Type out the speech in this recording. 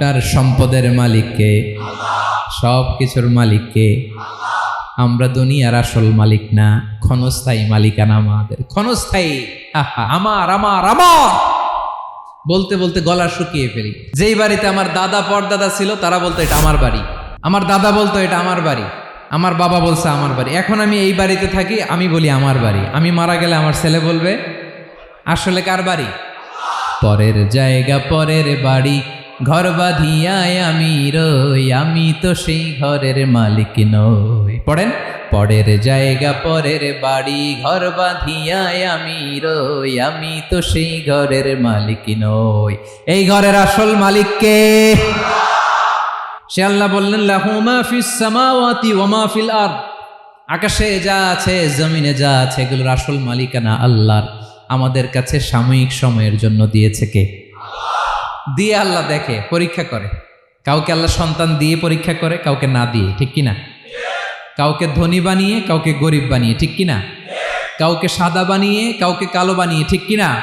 সবটার সম্পদের মালিককে সব কিছুর মালিককে। আমরা দুনিয়ার আসল মালিক না, ক্ষণস্থায়ী মালিকানা আমাদের। ক্ষণস্থায়ী আমার আমার আমার! বলতে বলতে গলা শুকিয়ে ফেলি। যেই বাড়িতে আমার দাদা, পরদাদা ছিল, তারা বলতো, এটা আমার বাড়ি। আমার দাদা বলতো, এটা আমার বাড়ি। আমার বাবা বলছে, আমার বাড়ি। এখন আমি এই বাড়িতে থাকি, আমি বলি, আমার বাড়ি। আমি মারা গেলে আমার ছেলে বলবে, আসলে কার বাড়ি? পরের জায়গা, পরের বাড়ি ঘর বাঁধিয়ায় আমি রই, আমি তো সেই ঘরের মালিক নই। পড়েন? পরের জায়গা, পরের বাড়ি, ঘর বাঁধিয়ায় আমি রই, আমি তো সেই ঘরের মালিক নই। এই ঘরের আসল মালিককে সে আল্লাহ বললেন লাহুমা ফিস সামাওয়াতি ওয়া মা ফিল আরদ। আকাশে যা আছে, জমিনে যা আছে, এগুলোর আসল মালিকানা আল্লাহর। আমাদের কাছে সাময়িক সময়ের জন্য দিয়েছে কে? দিয়ে আল্লাহ দেখে, পরীক্ষা করে। কাউকে আল্লাহ সন্তান দিয়ে পরীক্ষা করে, কাউকে না দিয়ে, ঠিক কিনা? কাউকে ধনী বানিয়ে, কাউকে গরিব বানিয়ে, ঠিক কিনা? কাউকে সাদা বানিয়ে, কাউকে কালো বানিয়ে, ঠিক কিনা?